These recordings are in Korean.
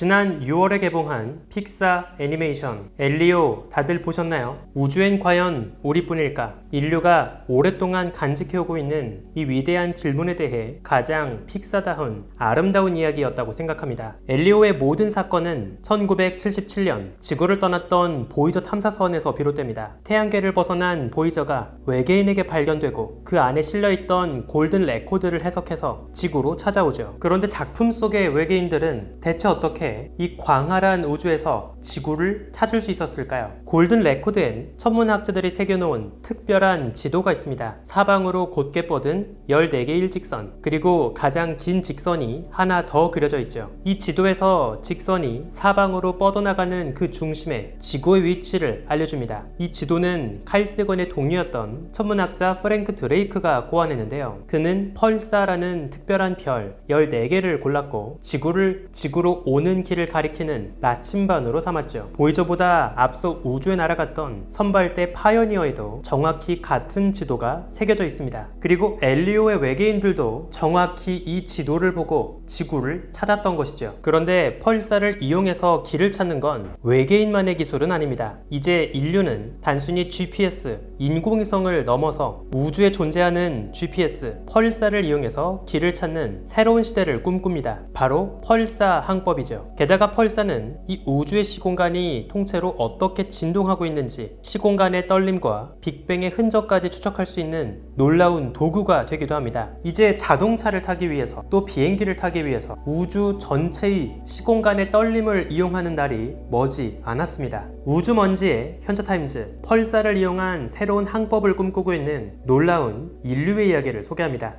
지난 6월에 개봉한 픽사 애니메이션 엘리오 다들 보셨나요? 우주엔 과연 우리뿐일까? 인류가 오랫동안 간직해오고 있는 이 위대한 질문에 대해 가장 픽사다운 아름다운 이야기였다고 생각합니다. 엘리오의 모든 사건은 1977년 지구를 떠났던 보이저 탐사선에서 비롯됩니다. 태양계를 벗어난 보이저가 외계인에게 발견되고 그 안에 실려있던 골든 레코드를 해석해서 지구로 찾아오죠. 그런데 작품 속의 외계인들은 대체 어떻게 이 광활한 우주에서 지구를 찾을 수 있었을까요? 골든 레코드엔 천문학자들이 새겨놓은 특별한 지도가 있습니다. 사방으로 곧게 뻗은 14개의 일직선, 그리고 가장 긴 직선이 하나 더 그려져 있죠. 이 지도에서 직선이 사방으로 뻗어나가는 그 중심에 지구의 위치를 알려줍니다. 이 지도는 칼세건의 동료였던 천문학자 프랭크 드레이크가 고안했는데요. 그는 펄사라는 특별한 별 14개를 골랐고 지구를 지구로 오는 길을 가리키는 나침반으로 삼았죠. 보이저보다 앞서 우주에 날아갔던 선발대 파이어니어에도 정확히 같은 지도가 새겨져 있습니다. 그리고 엘리오의 외계인들도 정확히 이 지도를 보고 지구를 찾았던 것이죠. 그런데 펄사를 이용해서 길을 찾는 건 외계인만의 기술은 아닙니다. 이제 인류는 단순히 GPS, 인공위성을 넘어서 우주에 존재하는 GPS, 펄사를 이용해서 길을 찾는 새로운 시대를 꿈꿉니다. 바로 펄사 항법이죠. 게다가 펄사는 이 우주의 시공간이 통째로 어떻게 진동하고 있는지 시공간의 떨림과 빅뱅의 흔적까지 추적할 수 있는 놀라운 도구가 되기도 합니다. 이제 자동차를 타기 위해서 또 비행기를 타기 위해서 우주 전체의 시공간의 떨림을 이용하는 날이 머지 않았습니다. 우주 먼지의 현자타임즈 펄사를 이용한 새로운 항법을 꿈꾸고 있는 놀라운 인류의 이야기를 소개합니다.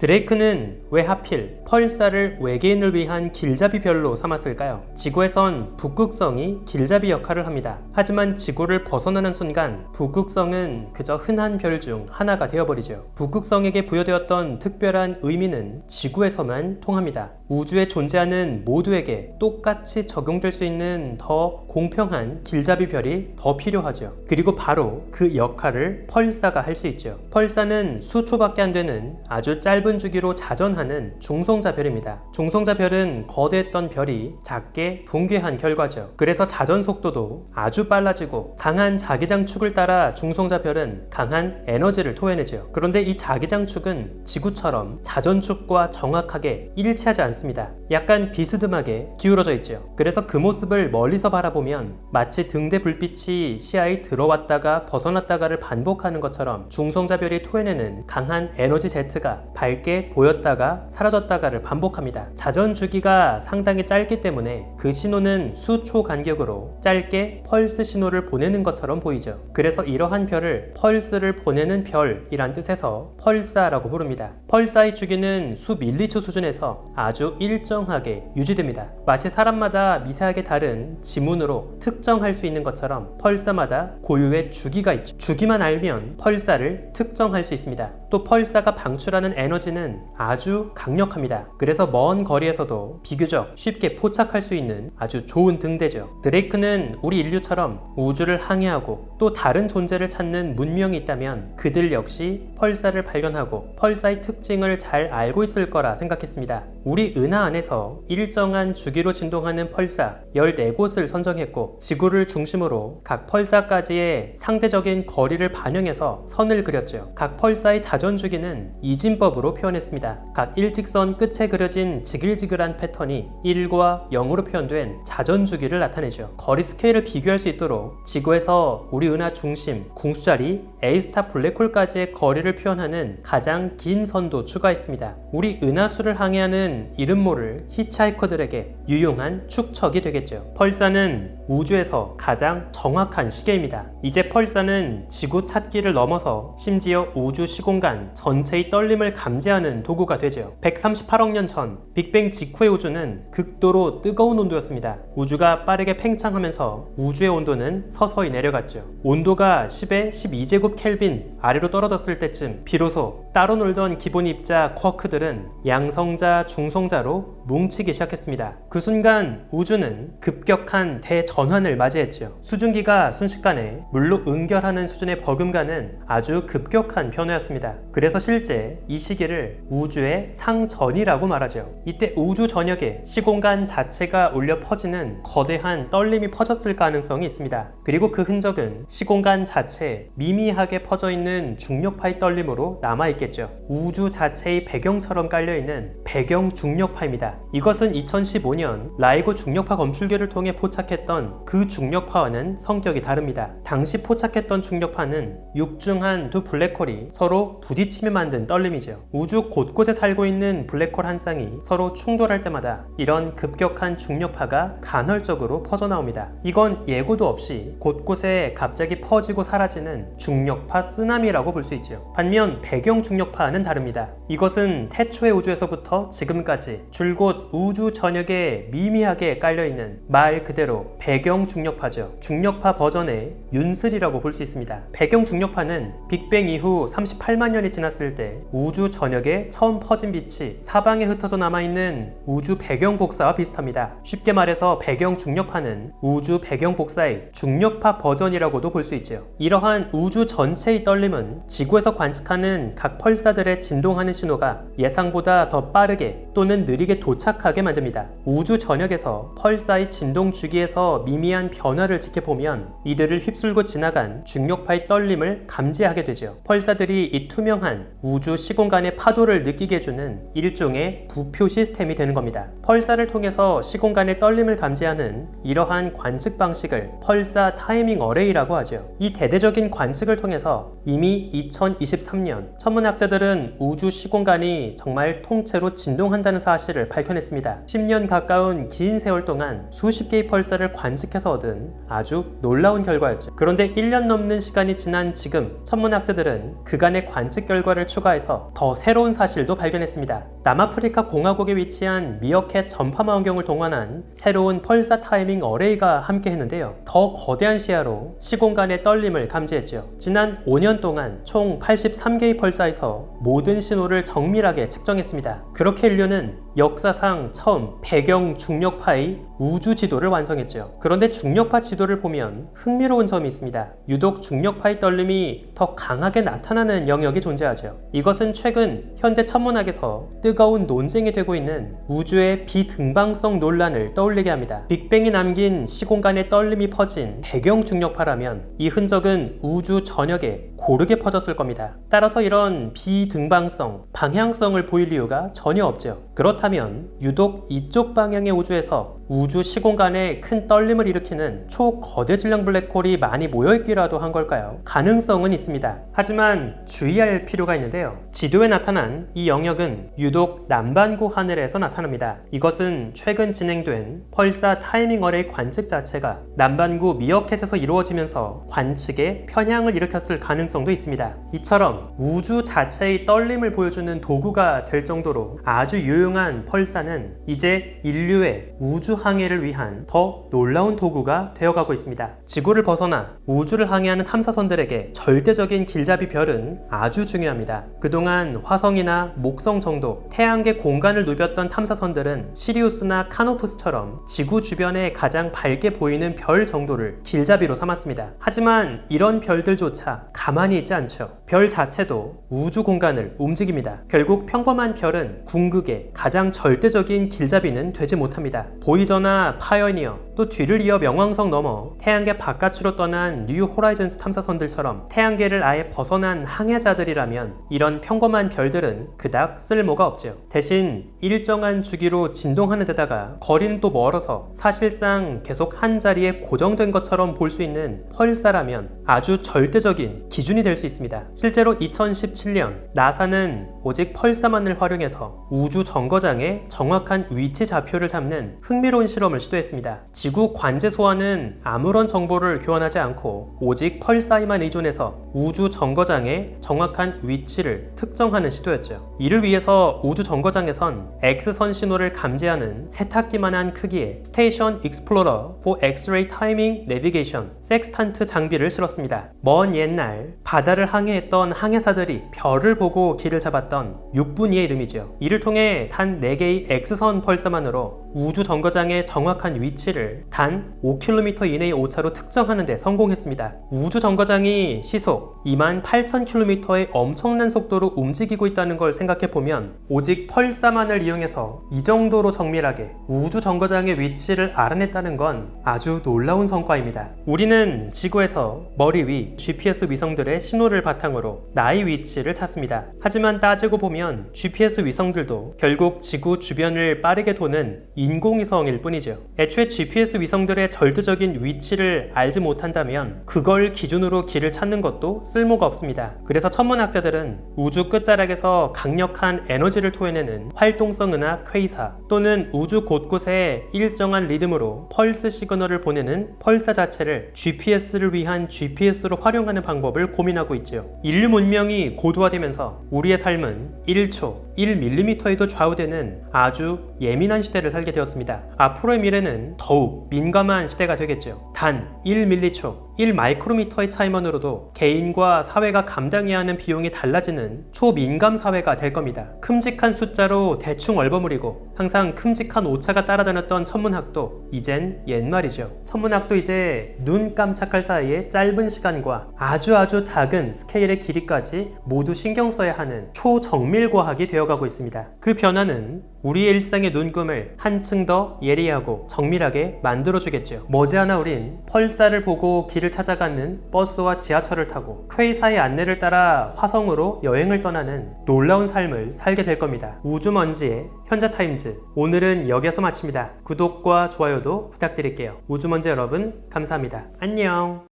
드레이크는 왜 하필 펄사를 외계인을 위한 길잡이 별로 삼았을까요? 지구에선 북극성이 길잡이 역할을 합니다. 하지만 지구를 벗어나는 순간 북극성은 그저 흔한 별 중 하나가 되어버리죠. 북극성에게 부여되었던 특별한 의미는 지구에서만 통합니다. 우주에 존재하는 모두에게 똑같이 적용될 수 있는 더 공평한 길잡이 별이 더 필요하죠. 그리고 바로 그 역할을 펄사가 할 수 있죠. 펄사는 수초밖에 안 되는 아주 짧은 주기로 자전하는 중성자 별입니다. 중성자 별은 거대했던 별이 작게 붕괴한 결과죠. 그래서 자전 속도도 아주 빨라지고 강한 자기장축을 따라 중성자 별은 강한 에너지를 토해내죠. 그런데 이 자기장축은 지구처럼 자전축과 정확하게 일치하지 않습니다. 약간 비스듬하게 기울어져 있죠. 그래서 그 모습을 멀리서 바라보면 마치 등대 불빛이 시야에 들어왔다가 벗어났다가를 반복하는 것처럼 중성자별이 토해내는 강한 에너지 제트가 밝게 보였다가 사라졌다가를 반복합니다. 자전 주기가 상당히 짧기 때문에 그 신호는 수초 간격으로 짧게 펄스 신호를 보내는 것처럼 보이죠. 그래서 이러한 별을 펄스를 보내는 별이란 뜻에서 펄사라고 부릅니다. 펄사의 주기는 수 밀리초 수준에서 아주 일정하게 유지됩니다. 마치 사람마다 미세하게 다른 지문으로 특정할 수 있는 것처럼 펄사마다 고유의 주기가 있죠. 주기만 알면 펄사를 특정할 수 있습니다. 또 펄사가 방출하는 에너지는 아주 강력합니다. 그래서 먼 거리에서도 비교적 쉽게 포착할 수 있는 아주 좋은 등대죠. 드레이크는 우리 인류처럼 우주를 항해하고 또 다른 존재를 찾는 문명이 있다면 그들 역시 펄사를 발견하고 펄사의 특징을 잘 알고 있을 거라 생각했습니다. 우리 은하 안에서 일정한 주기로 진동하는 펄사 14곳을 선정했고 지구를 중심으로 각 펄사까지의 상대적인 거리를 반영해서 선을 그렸죠. 각 펄사의 자전 주기는 이진법으로 표현했습니다. 각 일직선 끝에 그려진 지글지글한 패턴이 1과 0으로 표현된 자전 주기를 나타내죠. 거리 스케일을 비교할 수 있도록 지구에서 우리 은하 중심 궁수자리 A스타 블랙홀까지의 거리를 표현하는 가장 긴 선도 추가했습니다. 우리 은하수를 항해하는 이름 모를 히치하이커들에게 유용한 축척이 되겠죠. 펄사는 우주에서 가장 정확한 시계입니다. 이제 펄사는 지구 찾기를 넘어서 심지어 우주 시공간 전체의 떨림을 감지하는 도구가 되죠. 138억 년 전 빅뱅 직후의 우주는 극도로 뜨거운 온도였습니다. 우주가 빠르게 팽창하면서 우주의 온도는 서서히 내려갔죠. 온도가 10에 12제곱 켈빈 아래로 떨어졌을 때쯤 비로소 따로 놀던 기본 입자 쿼크들은 양성자, 중성자로 뭉치기 시작했습니다. 그 순간 우주는 급격한 대전 전환을 맞이했지요. 수증기가 순식간에 물로 응결하는 수준의 버금가는 아주 급격한 변화였습니다. 그래서 실제 이 시기를 우주의 상전이라고 말하죠. 이때 우주 전역에 시공간 자체가 울려 퍼지는 거대한 떨림이 퍼졌을 가능성이 있습니다. 그리고 그 흔적은 시공간 자체에 미미하게 퍼져 있는 중력파의 떨림으로 남아있겠죠. 우주 자체의 배경처럼 깔려있는 배경 중력파입니다. 이것은 2015년 라이고 중력파 검출기를 통해 포착했던 그 중력파와는 성격이 다릅니다. 당시 포착했던 중력파는 육중한 두 블랙홀이 서로 부딪히며 만든 떨림이죠. 우주 곳곳에 살고 있는 블랙홀 한 쌍이 서로 충돌할 때마다 이런 급격한 중력파가 간헐적으로 퍼져나옵니다. 이건 예고도 없이 곳곳에 갑자기 퍼지고 사라지는 중력파 쓰나미라고 볼 수 있죠. 반면 배경 중력파는 다릅니다. 이것은 태초의 우주에서부터 지금까지 줄곧 우주 전역에 미미하게 깔려있는 말 그대로 배경 중력파죠. 중력파 버전의 윤슬이라고 볼 수 있습니다. 배경 중력파는 빅뱅 이후 38만 년이 지났을 때 우주 전역에 처음 퍼진 빛이 사방에 흩어져 남아있는 우주 배경 복사와 비슷합니다. 쉽게 말해서 배경 중력파는 우주 배경 복사의 중력파 버전이라고도 볼 수 있죠. 이러한 우주 전체의 떨림은 지구에서 관측하는 각 펄사들의 진동하는 신호가 예상보다 더 빠르게 또는 느리게 도 착하게 만듭니다. 우주 전역에서 펄사의 진동 주기에서 미미한 변화를 지켜보면 이들을 휩쓸고 지나간 중력파의 떨림을 감지하게 되죠. 펄사들이 이 투명한 우주 시공간의 파도를 느끼게 해주는 일종의 부표 시스템이 되는 겁니다. 펄사를 통해서 시공간의 떨림을 감지하는 이러한 관측 방식을 펄사 타이밍 어레이라고 하죠. 이 대대적인 관측을 통해서 이미 2023년 천문학자들은 우주 시공간이 정말 통째로 진동한다는 사실을 밝혀냈습니다. 10년 가까운 긴 세월 동안 수십 개의 펄사를 관측해서 얻은 아주 놀라운 결과였죠. 그런데 1년 넘는 시간이 지난 지금 천문학자들은 그간의 관측 결과를 추가해서 더 새로운 사실도 발견했습니다. 남아프리카 공화국에 위치한 미어캣 전파망원경을 동원한 새로운 펄사 타이밍 어레이가 함께 했는데요. 더 거대한 시야로 시공간의 떨림을 감지했죠. 지난 5년 동안 총 83개의 펄사에서 모든 신호를 정밀하게 측정했습니다. 그렇게 인류는 역사상 처음 배경 중력파의 우주 지도를 완성했죠. 그런데 중력파 지도를 보면 흥미로운 점이 있습니다. 유독 중력파의 떨림이 더 강하게 나타나는 영역이 존재하죠. 이것은 최근 현대 천문학에서 뜨거운 논쟁이 되고 있는 우주의 비등방성 논란을 떠올리게 합니다. 빅뱅이 남긴 시공간의 떨림이 퍼진 배경 중력파라면 이 흔적은 우주 전역에 고르게 퍼졌을 겁니다. 따라서 이런 비등방성, 방향성을 보일 이유가 전혀 없죠. 그렇다 면 유독 이쪽 방향의 우주에서 우주 시공간에 큰 떨림을 일으키는 초거대 질량 블랙홀이 많이 모여있기라도 한 걸까요? 가능성은 있습니다. 하지만 주의할 필요가 있는데요. 지도에 나타난 이 영역은 유독 남반구 하늘에서 나타납니다. 이것은 최근 진행된 펄사 타이밍 어레이 관측 자체가 남반구 미어캣에서 이루어지면서 관측에 편향을 일으켰을 가능성도 있습니다. 이처럼 우주 자체의 떨림을 보여주는 도구가 될 정도로 아주 유용한 펄사는 이제 인류의 우주 항해를 위한 더 놀라운 도구가 되어가고 있습니다. 지구를 벗어나 우주를 항해하는 탐사선들에게 절대적인 길잡이 별은 아주 중요합니다. 그동안 화성이나 목성 정도 태양계 공간을 누볐던 탐사선들은 시리우스나 카노프스처럼 지구 주변에 가장 밝게 보이는 별 정도를 길잡이로 삼았습니다. 하지만 이런 별들조차 가만히 있지 않죠. 별 자체도 우주 공간을 움직입니다. 결국 평범한 별은 궁극의 가장 절대적인 길잡이는 되지 못합니다. 보이저나 파이어니어 또 뒤를 이어 명왕성 넘어 태양계 바깥으로 떠난 뉴 호라이즌스 탐사선들처럼 태양계를 아예 벗어난 항해자들이라면 이런 평범한 별들은 그닥 쓸모가 없죠. 대신 일정한 주기로 진동하는 데다가 거리는 또 멀어서 사실상 계속 한 자리에 고정된 것처럼 볼 수 있는 펄사라면 아주 절대적인 기준이 될 수 있습니다. 실제로 2017년 나사는 오직 펄사만을 활용해서 우주 정거장 의 정확한 위치 좌표를 잡는 흥미로운 실험을 시도했습니다. 지구 관제 소와는 아무런 정보를 교환하지 않고 오직 펄사에만 의존해서 우주 정거장의 정확한 위치를 특정하는 시도였죠. 이를 위해서 우주 정거장에선 X선 신호를 감지하는 세탁기만한 크기의 스테이션 익스플로러 for X-ray Timing Navigation 섹스탄트 장비를 실었습니다. 먼 옛날 바다를 항해했던 항해사들이 별을 보고 길을 잡았던 6분 이의 이름이죠. 이를 통해 단단 4개의 X선 펄사만으로 우주 정거장의 정확한 위치를 단 5km 이내의 오차로 특정하는 데 성공했습니다. 우주 정거장이 시속 28,000km의 엄청난 속도로 움직이고 있다는 걸 생각해 보면 오직 펄사만을 이용해서 이 정도로 정밀하게 우주 정거장의 위치를 알아냈다는 건 아주 놀라운 성과입니다. 우리는 지구에서 머리 위 GPS 위성들의 신호를 바탕으로 나의 위치를 찾습니다. 하지만 따지고 보면 GPS 위성들도 결국 지구 주변을 빠르게 도는 인공위성일 뿐이죠. 애초에 GPS 위성들의 절대적인 위치를 알지 못한다면 그걸 기준으로 길을 찾는 것도 쓸모가 없습니다. 그래서 천문학자들은 우주 끝자락에서 강력한 에너지를 토해내는 활동성 은하 퀘이사 또는 우주 곳곳에 일정한 리듬으로 펄스 시그널을 보내는 펄사 자체를 GPS를 위한 GPS로 활용하는 방법을 고민하고 있지요. 인류 문명이 고도화되면서 우리의 삶은 1초, 1mm에도 좌우되는 아주 예민한 시대를 살게 되었습니다. 앞으로의 미래는 더욱 민감한 시대가 되겠죠. 단 1밀리초, 1마이크로미터의 차이만으로도 개인과 사회가 감당해야 하는 비용이 달라지는 초민감 사회가 될 겁니다. 큼직한 숫자로 대충 얼버무리고 항상 큼직한 오차가 따라다녔던 천문학도 이젠 옛말이죠. 천문학도 이제 눈 깜짝할 사이에 짧은 시간과 아주 아주 작은 스케일의 길이까지 모두 신경 써야 하는 초정밀 과학이 되어가고 있습니다. 그 변화는 우리의 일상의 눈금을 한층 더 예리하고 정밀하게 만들어주겠죠. 머지않아 우린 펄사를 보고 길을 찾아가는 버스와 지하철을 타고 퀘이사의 안내를 따라 화성으로 여행을 떠나는 놀라운 삶을 살게 될 겁니다. 우주먼지의 현자타임즈 오늘은 여기서 마칩니다. 구독과 좋아요도 부탁드릴게요. 우주먼지 여러분 감사합니다. 안녕